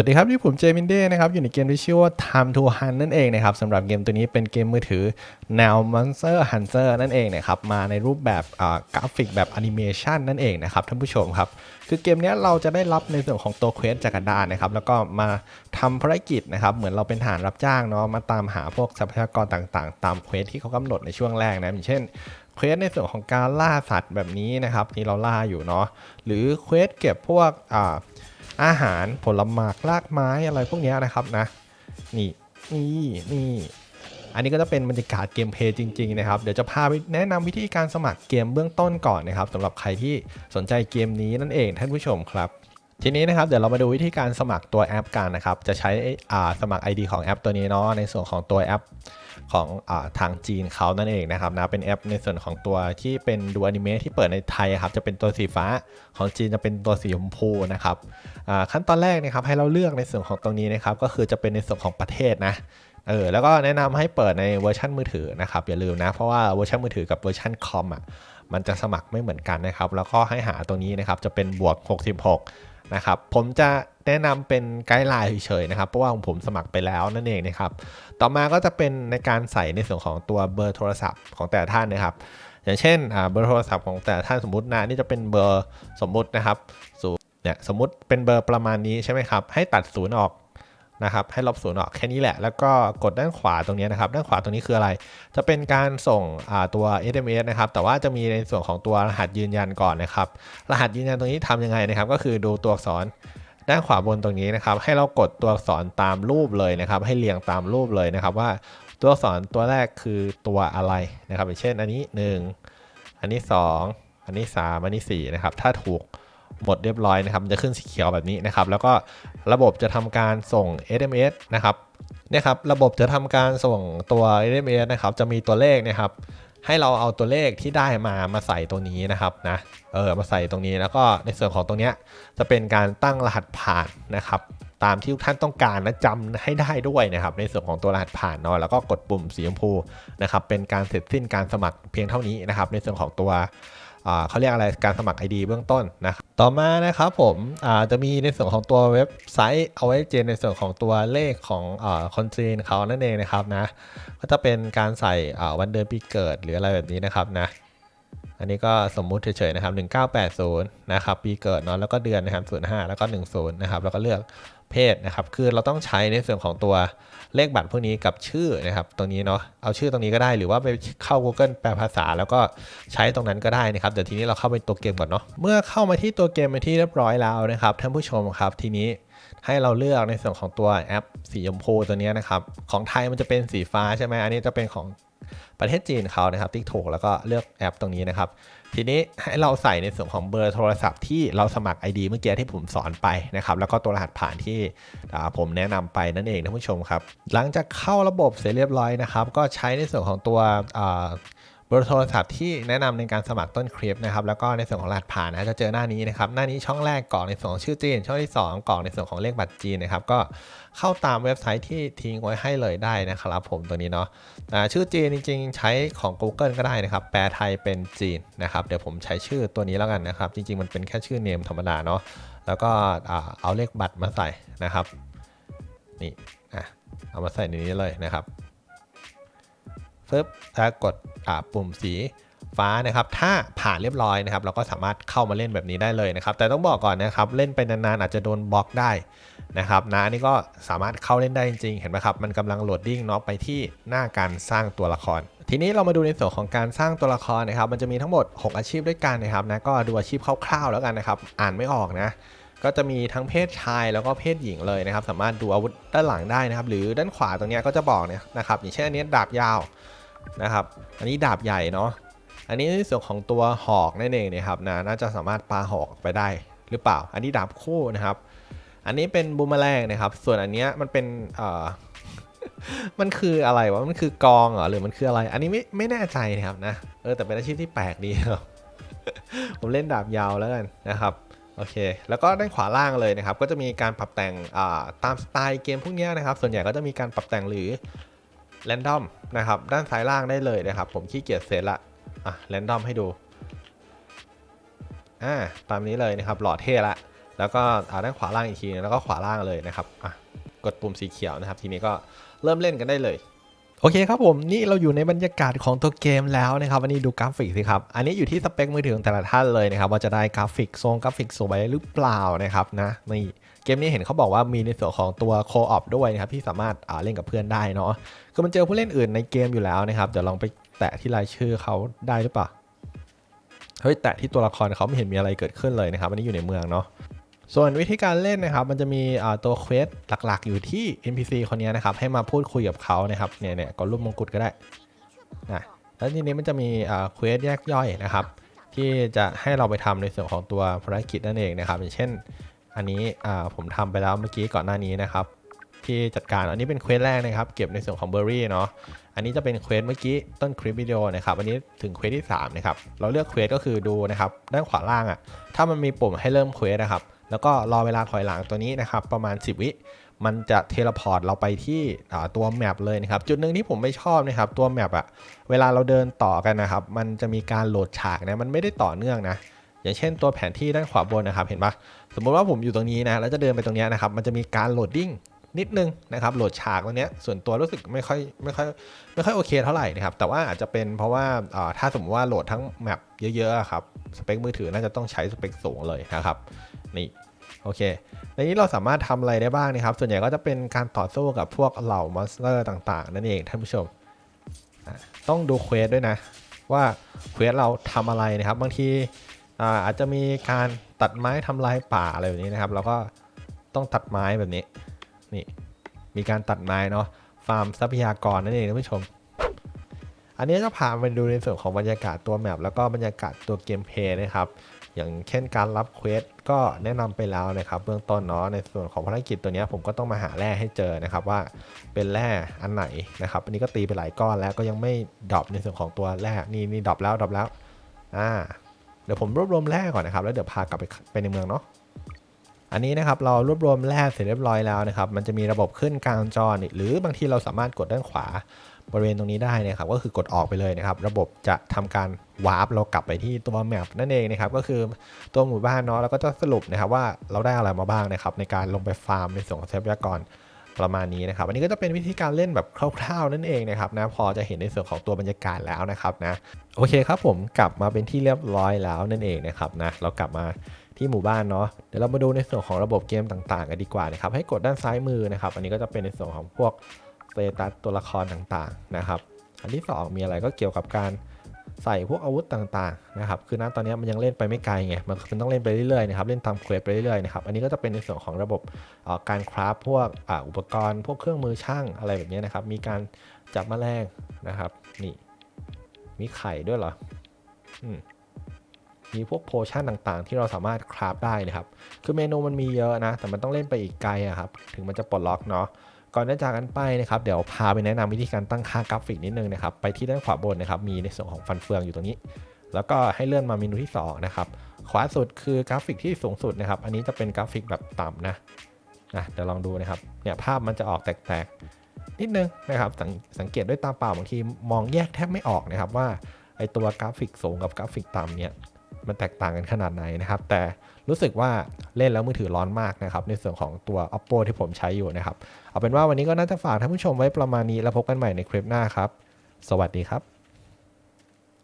วัสดีครับที่ผมเจมินเด้นะครับอยู่ในเกมที่ชื่อว่า Time to Hunt นั่นเองนะครับสำหรับเกมตัวนี้เป็นเกมมือถือแนว Monster Hunter นั่นเองนะครับมาในรูปแบบกราฟิกแบบแอนิเมชันนั่นเองนะครับท่านผู้ชมครับคือเกมนี้เราจะได้รับในส่วนของตัวเควสจากกระดานนะครับแล้วก็มาทำภารกิจนะครับเหมือนเราเป็นทหารรับจ้างเนาะมาตามหาพวกทรัพยากรต่างๆ ตามเควสที่เขากำหนดในช่วงแรกนะอย่างเช่นเควสในส่วนของการล่าสัตว์แบบนี้นะครับที่เราล่าอยู่เนาะหรือเควสเก็บพวกอ่า อาหารผลไม้รากไม้อะไรพวกนี้นะครับนะ นี่นี่นี่อันนี้ก็จะเป็นบรรยากาศเกมเพย์จริงๆนะครับ เดี๋ยวจะพาไปแนะนำวิธีการสมัครเกมเบื้องต้นก่อนนะครับสำหรับใครที่สนใจเกมนี้นั่นเองท่านผู้ชมครับ ทีนี้นะครับเดี๋ยวเรามาดูวิธีการสมัครตัวแอปกันนะครับ จะใช้สมัคร ID ของแอปตัวนี้เนาะในส่วนของตัวแอปของอทางจีนเขานั่นเองนะครับนะเป็นแอปในส่วนของตัวที่เป็นดูอนิเมะที่เปิดในไทยครับจะเป็นตัวสีฟ้าของจีนจะเป็นตัวสีชมพูนะครับขั้นตอนแรกนะครับให้เราเลือกในส่วนของตรงนี้นะครับก็คือจะเป็นในส่วนของประเทศนะเออแล้วก็แนะนำให้เปิดในเวอร์ชันมือถือนะครับอย่าลืมนะเพราะว่าเวอร์ชันมือถือกับเวอร์ชันคอมอะมันจะสมัครไม่เหมือนกันนะครับแล้วก็ให้หาตรงนี้นะครับจะเป็นบวก 66 นะครับผมจะแนะนำเป็นไกด์ไลน์เฉยๆนะครับเพราะว่าของผมสมัครไปแล้วนั่นเองนะครับต่อมาก็จะเป็นในการใส่ในส่วนของตัวเบอร์โทรศัพท์ของแต่ละท่านนะครับ อย่างเช่นเบอร์โทรศัพท์ของแต่ละท่านสมมตินะนี่จะเป็นเบอร์สมมตินะครับศูนย์เนี่ยสมมติเป็นเบอร์ประมาณนี้ใช่ไหมครับให้ตัดศูนย์ออก นะครับให้ลบศูนย์ออกแค่นี้แหละ แล้วก็กดด้านขวาตรงนี้นะครับด้านขวาตรงนี้คืออะไร จะเป็นการส่งตัว SMS นะครับแต่ว่าจะมีในส่วนของตัวรหัสยืนยันก่อนนะครับรหัสยืนยันตรงนี้ทำยังไงนะครับ ก็คือดูตัวอักษรด้านขวาบนตรงนี้นะครับ ให้เรากดตัวอักษรตามรูปเลยนะครับ ให้เรียงตามรูปเลยนะครับ ว่าตัวอักษรตัวแรกคือตัวอะไรนะครับอย่างเช่นอันนี้ 1 อันนี้ 2 อันนี้ 3 อันนี้4นะครับถ้าถูก หมดเรียบร้อยนะครับจะขึ้นสีเขียวแบบนี้นะครับ แล้วก็ระบบจะทำการส่ง SMS นะครับเนี่ยครับระบบจะทำการส่งตัว SMS นะครับ จะมีตัวเลขนะครับ ให้เราเอาตัวเลขที่ได้มามาใส่ตัวนี้นะครับนะเออมาใส่ตรงนี้แล้วก็ในส่วนของตรงเนี้ยจะเป็นการตั้งรหัสผ่านนะครับตามที่ทุกท่านต้องการและจำให้ได้ด้วยนะครับ ในส่วนของตัวรหัสผ่านเนาะแล้วก็กดปุ่มสีชมพูนะครับ เป็นการเสร็จสิ้นการสมัครเพียงเท่านี้นะครับ ในส่วนของตัวเขาเรียกอะไรการสมัคร ID เบื้องต้นนะครับ ต่อมานะครับผมจะมีในส่วนของตัวเว็บไซต์เอาไว้เจนในส่วนของตัวเลขของอ่าคนจีนเขานั่นเองนะครับนะก็จะเป็นการใส่วันเดือนปีเกิดหรืออะไรแบบนี้นะครับนะอันนี้ก็สมมุติเฉยๆนะครับ 1980 นะครับ ปีเกิดเนาะแล้วก็เดือนนะครับ 05 แล้วก็ 10 นะครับ แล้วก็เลือก เพศนะครับ คือเราต้องใช้ในส่วนของตัวเลขบัตรพวกนี้กับชื่อนะครับ ตรงนี้เนาะ เอาชื่อตรงนี้ก็ได้ หรือว่าไปเข้า Google แปลภาษา แล้วก็ใช้ตรงนั้นก็ได้นะครับ เดี๋ยวทีนี้เราเข้าไปตัวเกมก่อนเนาะ เมื่อเข้ามาที่ตัวเกมเป็นที่เรียบร้อยแล้วนะครับท่านผู้ชมครับ ทีนี้ให้เราเลือกในส่วนของตัวแอปสีชมพูตัวนี้นะครับ ของไทยมันจะเป็นสีฟ้าใช่ไหมอันนี้จะเป็นของ ประเทศจีนเขานะครับติ๊กถูกแล้วก็เลือกแอปตรงนี้นะครับ ทีนี้ให้เราใส่ในส่วนของเบอร์โทรศัพท์ที่เราสมัคร ID เมื่อกี้ที่ผมสอนไปนะครับ แล้วก็ตัวรหัสผ่านที่ผมแนะนำไปนั่นเองท่านผู้ชมครับ หลังจากเข้าระบบเสร็จเรียบร้อยนะครับ ก็ใช้ในส่วนของตัว เบอร์โทรศัพท์ที่แนะนำในการสมัครต้นคลิปนะครับแล้วก็ในส่วนของรหัสผ่านนะจะเจอหน้านี้นะครับหน้านี้ช่องแรกกรอกในส่วนของชื่อจีน ช่องที่ 2กรอกในส่วนของเลขบัตรจีนนะครับก็เข้าตามเว็บไซต์ที่ทิ้งไว้ให้เลยได้นะครับ ผมตัวนี้เนาะชื่อจีนจริง ๆ ใช้ของ Google ก็ได้นะครับ แปลไทยเป็นจีนนะครับเดี๋ยวผมใช้ชื่อตัวนี้แล้วกันนะครับ จริง ๆ มันเป็นแค่ชื่อเนมธรรมดาเนาะแล้วก็เอาเลขบัตรมาใส่นะครับนี่อะเอามาใส่ในนี้เลยนะครับ ฟึบแล้วกดปุ่มสีฟ้านะครับ ถ้าผ่านเรียบร้อยนะครับ เราก็สามารถเข้ามาเล่นแบบนี้ได้เลยนะครับ แต่ต้องบอกก่อนนะครับ เล่นไปนานๆอาจจะโดนบล็อกได้นะครับนะอันนี่ก็สามารถเข้าเล่นได้จริงๆ เห็นไหมครับ มันกำลังโหลดดิ้งเนาะไปที่หน้าการสร้างตัวละคร ทีนี้เรามาดูในส่วนของการสร้างตัวละครนะครับ มันจะมีทั้งหมด 6 อาชีพด้วยกันนะครับนะ ก็ดูอาชีพคร่าวๆแล้วกันนะครับ อ่านไม่ออกนะ ก็จะมีทั้งเพศชายแล้วก็เพศหญิงเลยนะครับ สามารถดูอาวุธด้านหลังได้นะครับ หรือด้านขวาตรงนี้ก็จะบอกเนี่ยนะครับ อย่างเช่นอันนี้ดาบยาว นะครับ อันนี้ดาบใหญ่เนาะ อันนี้ในส่วนของตัวหอกนั่นเองนะครับนะน่าจะสามารถปาหอกไปได้หรือเปล่า อันนี้ดาบคู่นะครับ อันนี้เป็นบูมแมลงนะครับ ส่วนอันเนี้ยมันเป็นเอ่อมันคืออะไรวะ มันคือกองเหรอ หรือมันคืออะไร อันนี้ไม่ไม่แน่ใจนะครับนะ เออแต่เป็นอาชีพที่แปลกดีครับ ผมเล่นดาบยาวแล้วกันนะครับ โอเค แล้วก็ด้านขวาล่างเลยนะครับ ก็จะมีการปรับแต่งตามสไตล์เกมพวกนี้นะครับ ส่วนใหญ่ก็จะมีการปรับแต่งหรือ แรนดอมนะครับด้านซ้ายล่างได้เลยนะครับ ผมขี้เกียจเซตละอะแรนดอมให้ดูอ่าตามนี้เลยนะครับหล่อเท่ละ แล้วก็อ่าด้านขวาล่างอีกทีแล้วก็ขวาล่างเลยนะครับอะกดปุ่มสีเขียวนะครับ ทีนี้ก็เริ่มเล่นกันได้เลย โอเคครับผมนี่เราอยู่ในบรรยากาศของตัวเกมแล้วนะครับวันนี้ดูกราฟิกสิครับ อันนี้อยู่ที่สเปคมือถือของแต่ละท่านเลยนะครับว่าจะได้กราฟิกทรงกราฟิกสวยหรือเปล่านะครับนะนี่เกมนี้เห็นเขาบอกว่ามีในส่วนของตัวโคออปด้วยนะครับที่สามารถเล่นกับเพื่อนได้เนาะคือมันเจอผู้เล่นอื่นในเกมอยู่แล้วนะครับเดี๋ยวลองไปแตะที่รายชื่อเขาได้หรือเปล่าเฮ้ยแตะที่ตัวละครเขาไม่เห็นมีอะไรเกิดขึ้นเลยนะครับอันนี้อยู่ในเมืองเนาะ ส่วนวิธีการเล่นนะครับ มันจะมีตัวเควสหลักๆ อยู่ที่ NPC คนนี้นะครับ ให้มาพูดคุยกับเขานะครับ เนี่ยเนี่ยกดรูปมงกุฎก็ได้นะแล้วทีนี้มันจะมีอ่าเควสแยกย่อยนะครับ ที่จะให้เราไปทำในส่วนของตัวภารกิจนั่นเองนะครับ อย่างเช่น อันนี้อ่าผมทำไปแล้วเมื่อกี้ก่อนหน้านี้นะครับ ที่จัดการอันนี้เป็นเควสแรกนะครับ เก็บในส่วนของเบอร์รี่เนาะอันนี้จะเป็นเควสเมื่อกี้ต้นคลิปวิดีโอนะครับ อันนี้ถึงเควสที่สามนะครับเราเลือกเควสก็คือดูนะครับ ด้านขวาล่างอะถ้ามันมีปุ่มให้เริ่มเควสนะครับ แล้วก็รอเวลาถอยหลังตัวนี้นะครับ ประมาณ 10 วิมันจะเทเลพอร์ตเราไปที่ตัวแมปเลยนะครับ จุดหนึ่งที่ผมไม่ชอบนะครับ ตัวแมปอะเวลาเราเดินต่อกันนะครับ มันจะมีการโหลดฉากนะมันไม่ได้ต่อเนื่องนะ อย่างเช่นตัวแผนที่ด้านขวาบนนะครับ เห็นปะสมมติว่าผมอยู่ตรงนี้นะแล้วจะเดินไปตรงนี้นะครับ มันจะมีการโหลดดิ้งนิดนึงนะครับโหลดฉากตรงนี้ส่วนตัวรู้สึกไม่ค่อยไม่ค่อยไม่ค่อยโอเคเท่าไหร่นะครับแต่ว่าอาจจะเป็นเพราะว่าถ้าสมมติว่าโหลดทั้งแมปเยอะๆครับสเปคมือถือน่าจะต้องใช้สเปคสูงเลยนะครับ นี่โอเคในนี้เราสามารถทำอะไรได้บ้างนะครับ ส่วนใหญ่ก็จะเป็นการต่อสู้กับพวกเหล่ามอนสเตอร์ต่าง ๆ นั่นเองท่านผู้ชม ต้องดูเควสด้วยนะ ว่าเควสเราทำอะไรนะครับ บางทีอาจจะมีการตัดไม้ทำลายป่าอะไรแบบนี้นะครับ เราก็ต้องตัดไม้แบบนี้นี่มีการตัดไม้เนาะฟาร์มทรัพยากรนั่นเองท่านผู้ชม อันนี้จะพาไปดูในส่วนของบรรยากาศตัวแมปแล้วก็บรรยากาศตัวเกมเพลย์นะครับ อย่างเช่นการรับเควสก็แนะนำไปแล้วนะครับเบื้องต้นเนาะในส่วนของภารกิจตัวนี้ผมก็ต้องมาหาแร่ให้เจอนะครับว่าเป็นแร่อันไหนนะครับอันนี้ก็ตีไปหลายก้อนแล้วก็ยังไม่ดรอปในส่วนของตัวแร่นี่นี่ดรอปแล้วดรอปแล้วอ่าเดี๋ยวผมรวบรวมแร่ก่อนนะครับ แล้วเดี๋ยวพากลับไปไปในเมืองเนาะอันนี้นะครับเรารวบรวมแร่เสร็จเรียบร้อยแล้วนะครับมันจะมีระบบขึ้นกลางจอนหรือบางทีเราสามารถกดด้านขวา บริเวณตรงนี้ได้นะครับก็คือกดออกไปเลยนะครับ ระบบจะทำการวาร์ปเรากลับไปที่ตัวแมปนั่นเองนะครับ ก็คือตัวหมู่บ้านเนาะแล้วก็จะสรุปนะครับว่าเราได้อะไรมาบ้างนะครับ ในการลงไปฟาร์มในส่วนของทรัพยากรประมาณนี้นะครับ อันนี้ก็จะเป็นวิธีการเล่นแบบคร่าวๆนั่นเองนะครับนะพอจะเห็นในส่วนของตัวบรรยากาศแล้วนะครับนะโอเคครับผมกลับมาเป็นที่เรียบร้อยแล้วนั่นเองนะครับนะเรากลับมาที่หมู่บ้านเนาะเดี๋ยวเรามาดูในส่วนของระบบเกมต่างๆกันดีกว่านะครับให้กดด้านซ้ายมือนะครับ อันนี้ก็จะเป็นในส่วนของพวก สเตตัสตัวละครต่างๆนะครับ อันที่ 2 มีอะไรก็เกี่ยวกับการใส่พวกอาวุธต่างๆนะครับ คือณตอนนี้มันยังเล่นไปไม่ไกลไง มันต้องเล่นไปเรื่อยๆนะครับ เล่นตามเควสไปเรื่อยๆนะครับ อันนี้ก็จะเป็นในส่วนของระบบออการคราฟพวกออุปกรณ์ พวกเครื่องมือช่างอะไรแบบนี้นะครับ มีการจับแมลงนะครับ นี่ มีไข่ด้วยเหรอ อืมมีพวกโพชั่นต่างๆ ที่เราสามารถคราฟได้นะครับ คือเมนูมันมีเยอะนะ แต่มันต้องเล่นไปอีกไกลอะครับ ถึงมันจะปลดล็อกเนาะ ก่อนจะจากกันไปนะครับเดี๋ยวพาไปแนะนำวิธีการตั้งค่ากราฟิกนิดนึงนะครับไปที่ด้านขวาบนนะครับมีในส่วนของฟันเฟืองอยู่ตรงนี้ แล้วก็ให้เลื่อนมาเมนูที่2นะครับขวาสุดคือกราฟิกที่สูงสุดนะครับอันนี้จะเป็นกราฟิกแบบต่ำนะนะเดี๋ยวลองดูนะครับเนี่ยภาพมันจะออกแตกๆนิดนึงนะครับสงสังเกตด้วยตาเปล่าบางทีมองแยกแทบไม่ออกนะครับว่าไอตัวกราฟิกสูงกับกราฟิกต่ำเนี่ย มันแตกต่างกันขนาดไหนนะครับ แต่รู้สึกว่าเล่นแล้วมือถือร้อนมากนะครับ ในส่วนของตัว oppo ที่ผมใช้อยู่นะครับ เอาเป็นว่าวันนี้ก็น่าจะฝากท่านผู้ชมไว้ประมาณนี้แล้วพบกันใหม่ในคลิปหน้าครับ สวัสดีครับ